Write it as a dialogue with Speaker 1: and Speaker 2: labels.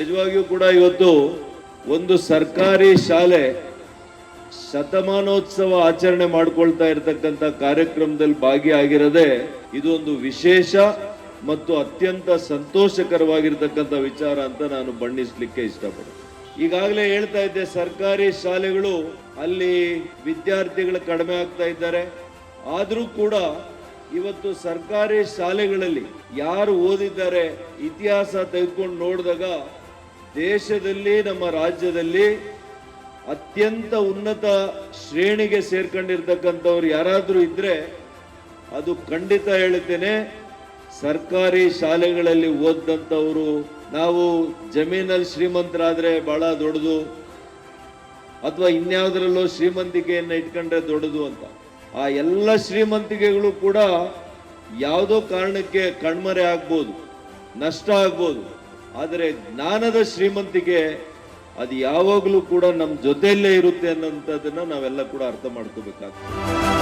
Speaker 1: ನಿಜವಾಗಿಯೂ ಕೂಡ ಇವತ್ತು ಒಂದು ಸರ್ಕಾರಿ ಶಾಲೆ ಶತಮಾನೋತ್ಸವ ಆಚರಣೆ ಮಾಡ್ಕೊಳ್ತಾ ಇರತಕ್ಕಂತ ಕಾರ್ಯಕ್ರಮದಲ್ಲಿ ಭಾಗಿಯಾಗಿರದೆ ಇದೊಂದು ವಿಶೇಷ ಮತ್ತು ಅತ್ಯಂತ ಸಂತೋಷಕರವಾಗಿರ್ತಕ್ಕಂಥ ವಿಚಾರ ಅಂತ ನಾನು ಬಣ್ಣಿಸ್ಲಿಕ್ಕೆ ಇಷ್ಟಪಡ್ತೀನಿ ಈಗಾಗಲೇ ಹೇಳ್ತಾ ಇದ್ದೆ, ಸರ್ಕಾರಿ ಶಾಲೆಗಳು ಅಲ್ಲಿ ವಿದ್ಯಾರ್ಥಿಗಳು ಕಡಿಮೆ ಆಗ್ತಾ ಇದ್ದಾರೆ. ಆದರೂ ಕೂಡ ಇವತ್ತು ಸರ್ಕಾರಿ ಶಾಲೆಗಳಲ್ಲಿ ಯಾರು ಓದಿದ್ದಾರೆ, ಇತಿಹಾಸ ತೆಗೆದುಕೊಂಡು ನೋಡಿದಾಗ ದೇಶದಲ್ಲಿ, ನಮ್ಮ ರಾಜ್ಯದಲ್ಲಿ ಅತ್ಯಂತ ಉನ್ನತ ಶ್ರೇಣಿಗೆ ಸೇರ್ಕೊಂಡಿರ್ತಕ್ಕಂಥವ್ರು ಯಾರಾದರೂ ಇದ್ರೆ ಅದು ಖಂಡಿತ ಹೇಳ್ತೇನೆ ಸರ್ಕಾರಿ ಶಾಲೆಗಳಲ್ಲಿ ಓದಂಥವ್ರು ನಾವು ಜಮೀನಲ್ಲಿ ಶ್ರೀಮಂತರಾದರೆ ಬಹಳ ದೊಡ್ಡದು, ಅಥವಾ ಇನ್ಯಾವುದರಲ್ಲೋ ಶ್ರೀಮಂತಿಕೆಯನ್ನು ಇಟ್ಕೊಂಡ್ರೆ ದೊಡ್ಡದು ಅಂತ. ಆ ಎಲ್ಲ ಶ್ರೀಮಂತಿಕೆಗಳು ಕೂಡ ಯಾವುದೋ ಕಾರಣಕ್ಕೆ ಕಣ್ಮರೆ ಆಗ್ಬೋದು, ನಷ್ಟ ಆಗ್ಬೋದು. ಆದರೆ ಜ್ಞಾನದ ಶ್ರೀಮಂತಿಕೆ ಅದು ಯಾವಾಗಲೂ ಕೂಡ ನಮ್ಮ ಜೊತೆಯಲ್ಲೇ ಇರುತ್ತೆ ಅನ್ನೋಂಥದ್ದನ್ನು ನಾವೆಲ್ಲ ಕೂಡ ಅರ್ಥ ಮಾಡ್ಕೋಬೇಕಾಗ್ತದೆ.